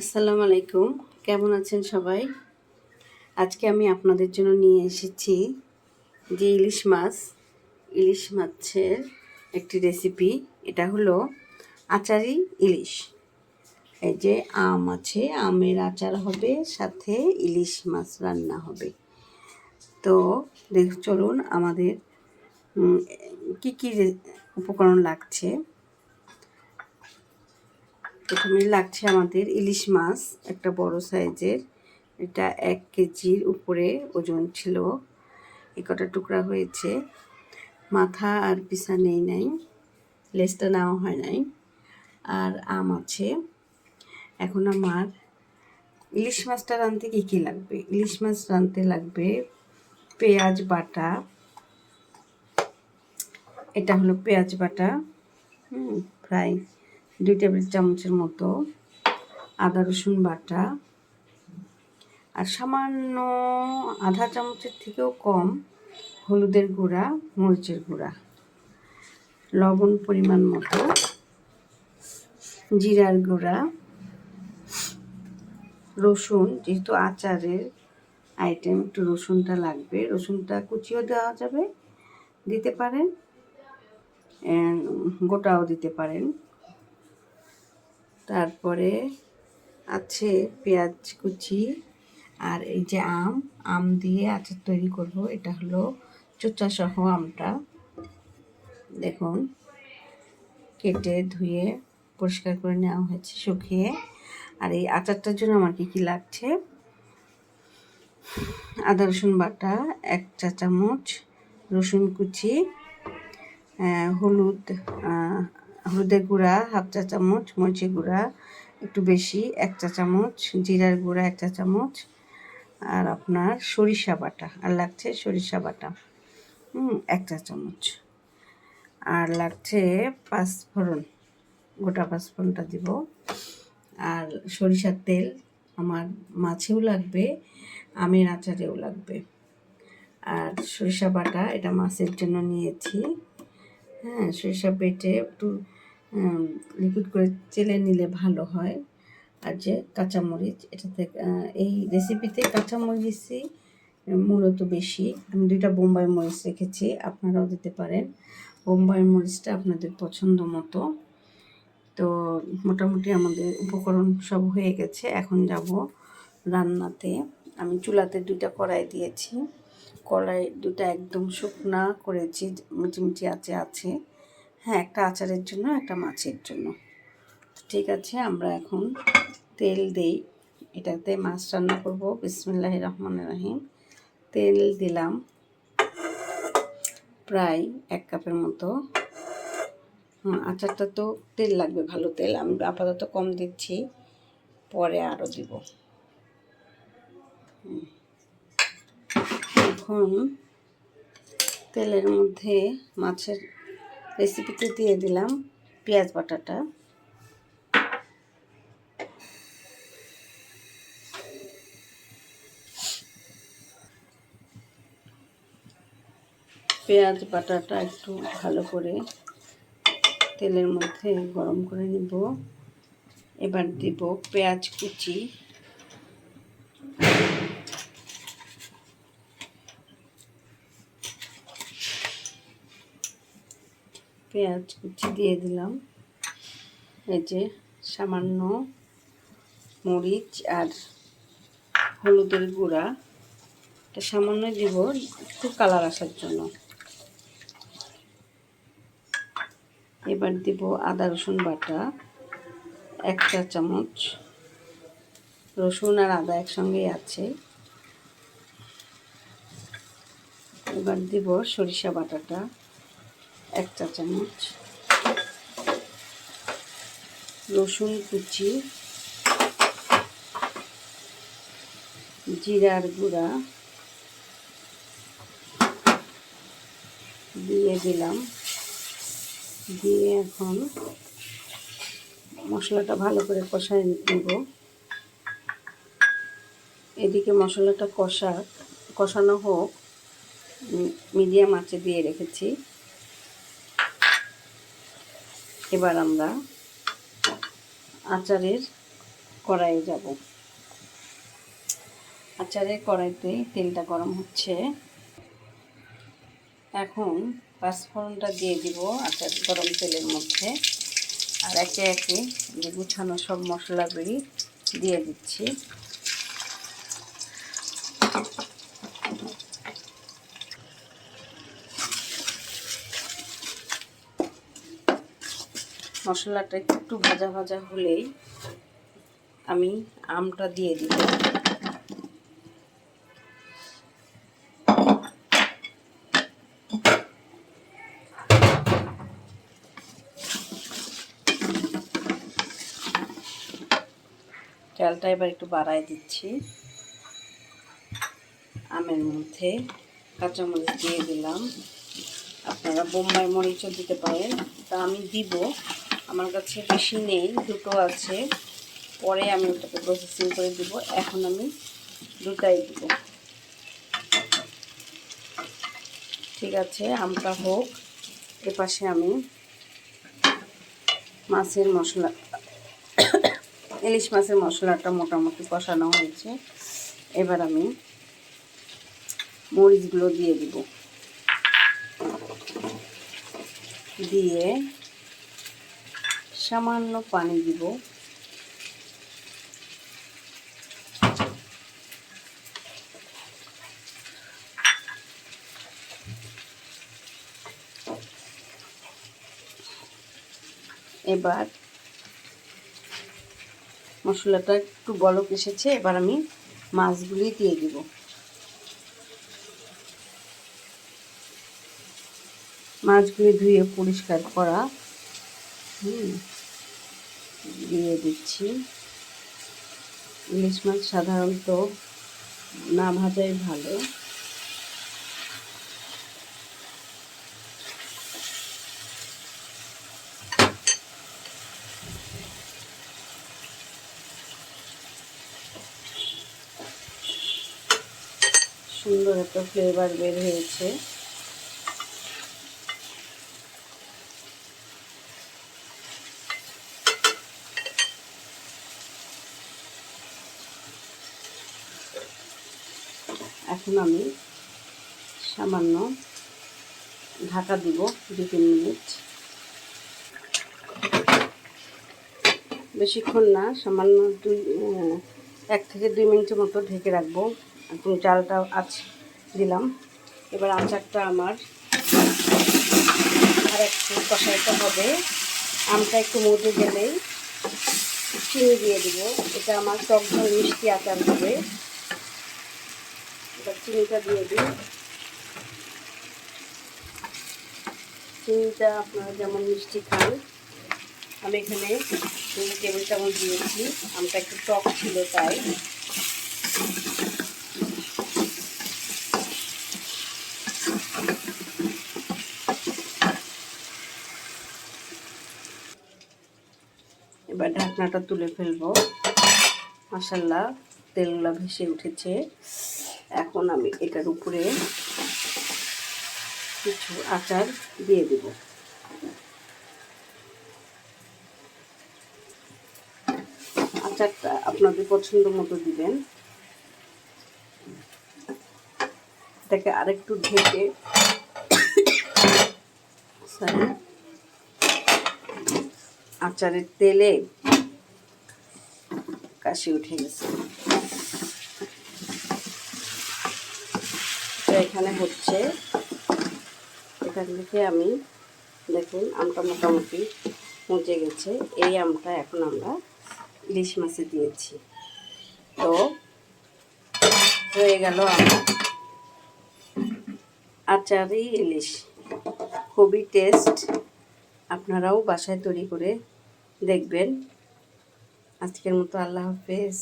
আসসালামু আলাইকুম। কেমন আছেন সবাই? আজকে আমি আপনাদের জন্য নিয়ে এসেছি যে ইলিশ মাছ। ইলিশ মাছের একটি রেসিপি এটা হলো আচারি ইলিশ। এই যে আম আছে, আমের আচার হবে, সাথে ইলিশ মাছ রান্না হবে। তো দেখ, চলুন আমাদের কি কি উপকরণ লাগছে? প্রথমে লাগছে আমাদের ইলিশ মাছ, একটা বড় সাইজের। এটা এক কেজির উপরে ওজন ছিল। এ কটা টুকরা হয়েছে। মাথা আর পিসা নেই নাই, লেজটা নেওয়া হয় নাই। আর আম আছে। এখন আমার ইলিশ মাছটা রাঁধতে কী কী লাগবে? ইলিশ মাছ রাঁধতে লাগবে পেঁয়াজ বাটা। এটা হলো পেঁয়াজ বাটা। হুম প্রায় দুই টেবিল চামচের মতো আদা, রসুন বাটা। আর সামান্য আধা চামচের থেকেও কম হলুদের গুঁড়া, মরিচের গুঁড়া। লবণ পরিমাণ মতো। জিরার গুঁড়া। রসুন, যেহেতু আচারের আইটেম একটু রসুনটা লাগবে। রসুনটা কুচিও দেওয়া যাবে, দিতে পারেন। গোটাও দিতে পারেন। তারপরে আছে পেঁয়াজ কুচি আর এই যে আম আম দিয়ে আচার তৈরি করব। এটা হলো সহ আমটা। দেখুন, কেটে ধুয়ে পরিষ্কার করে নেওয়া হয়েছে শুকিয়ে। আর এই আচারটার জন্য আমার কী কী লাগছে? আদা, রসুন বাটা, এক চা চামচ, রসুন কুচি হলুদ হলুদের গুঁড়া, হাফ চা চামচ, মরিচের গুঁড়া, একটু বেশি, এক চা চামচ, জিরার গুঁড়া, এক চা চামচ, আর আপনার সরিষা বাটা, আর লাগছে সরিষা বাটা। হুম, এক চা চামচ। আর লাগছে পাঁচফোড়ন, গোটা পাঁচফোড়নটা দিব। আর সরিষার তেল আমার মাছেও লাগবে, আমের আচারেও লাগবে। আর সরিষা বাটা এটা মাছের জন্য নিয়েছি। হ্যাঁ সরিষা বেটে একটু লিকুইড করে চেলে নিলে ভালো হয়। আর যে কাঁচামরিচ এটাতে এই রেসিপিতে কাঁচামরিচই মূলত বেশি। আমি দুইটা বোম্বাই মরিচ রেখেছি, আপনারাও দিতে পারেন। বোম্বাই মরিচটা আপনাদের পছন্দ মতো। তো মোটামুটি আমাদের উপকরণ সব হয়ে গেছে। এখন যাব রান্নাতে। আমি চুলাতে দুইটা কড়াই দিয়েছি। কড়াই দুটা একদম শুকনা করেছি মিটিমিটি আছে আছে। হ্যাঁ একটা আচারের জন্য, একটা মাছের জন্য। ঠিক আছে, আমরা এখন তেল দেই। এটাতে মাছ রান্না করব। বিসমুল্লাহ রহমান রাহিম। তেল দিলাম প্রায় এক কাপের মতো। আচারটা তো তেল লাগবে, ভালো তেল। আমি আপাতত কম দিচ্ছি, পরে আরও দিব। এখন তেলের মধ্যে মাছের রেসিপিতে দিয়ে দিলাম পেঁয়াজ বাটাটা। পেঁয়াজ বাটাটা একটু ভালো করে তেলের মধ্যে গরম করে নিব। এবার দিব পেঁয়াজ কুচি। পেঁয়াজ কুচি দিয়ে দিলাম। এই যে সামান্য মরিচ আর হলুদের গুঁড়া। এটা সামান্য দিব একটু কালার আসার জন্য। এবার দিব আদা, রসুন বাটা, এক চা চামচ। রসুন আর আদা একসঙ্গেই আছে। এবার দিব সরিষা বাটাটা। এক চা চামচ। রসুন কুচি। জিরার গুঁড়া। দিয়ে দিলাম। দিয়ে এখন মশলাটা ভালো করে কষায় নেব। এদিকে মশলাটা কষা কষানো হোক। মিডিয়াম আঁচে দিয়ে রেখেছি। এবার আমরা আচারের কড়াইয়ে যাব। আচারের কড়াইতে তেলটা গরম হচ্ছে। এখন পাঁচফোড়নটা দিয়ে দিব আচার গরম তেলের মধ্যে। আর একে একে গুছানো সব মশলাগুলি দিয়ে দিচ্ছি। মশলাটা একটু ভাজা ভাজা হলেই আমি আমটা দিয়ে দিব চালটা এবার একটু বাড়াই দিচ্ছি। আমের মধ্যে কাঁচামরিচ দিয়ে দিলাম। আপনারা বোম্বাই মরিচও দিতে পারেন। তা আমি দিব আমার কাছে বেশি নেই, দুটো আছে। পরে আমি ওটাকে প্রসেসিং করে দিব। এখন আমি দুটাই দিব। ঠিক আছে, আমটা হোক। এপাশে আমি মাছের মশলা, ইলিশ মাছের মশলাটা মোটামুটি কষানো হয়েছে। এবার আমি মরিচগুলো দিয়ে দিব। দিয়ে সামান্য পানি দিব। এবার মশলাটা একটু বলক এসেছে, এবার আমি মাছগুলি দিয়ে দিব। মাছগুলি ধুয়ে পরিষ্কার করা। হুম। দিয়ে দিচ্ছি। ইলিশ মাছ সাধারণত না ভাজাই ভালো। সুন্দর একটা ফ্লেভার বের হয়েছে। এখন আমি সামান্য ঢাকা দিব দু তিন মিনিট। বেশিক্ষণ না, সামান্য দুই এক থেকে দুই মিনিটের মতো ঢেকে রাখব। এখন চালটা আচ দিলাম। এবার আচারটা আমার আর একটু কষাইতে হবে। আমটা একটু মজে গেলেই চিনি দিয়ে দেবো। এটা আমার টক মিষ্টি আচার হবে। এবার চিনিটা দিয়ে দিই। চিনিটা আপনারা যেমন মিষ্টি খান, আমি এখানে দুই টেবিল চামচ দিয়েছি। আমটা একটু টক ছিল তাই। এবার ঢাকনাটা তুলে ফেলব। মাসাল্লাহ তেলগুলো ভেসে উঠেছে। এখন আমি এটার উপরে কিছু আচার দিয়ে দেব। আচারটা আপনাদের পছন্দ মতো দিবেন। এটাকে আরেকটু ঢেকে আচারের তেলে কাশি উঠে গেছে। এখানে হচ্ছে। এখান থেকে আমি দেখুন, আমটা মোটামুটি মুচে গেছে। এই আমটা এখন আমরা ইলিশ মাছে দিয়েছি। তো হয়ে গেল আমার আচারই ইলিশ। খুবই টেস্ট। আপনারাও বাসায় তৈরি করে দেখবেন। আজকের মতো আল্লাহ হাফেজ।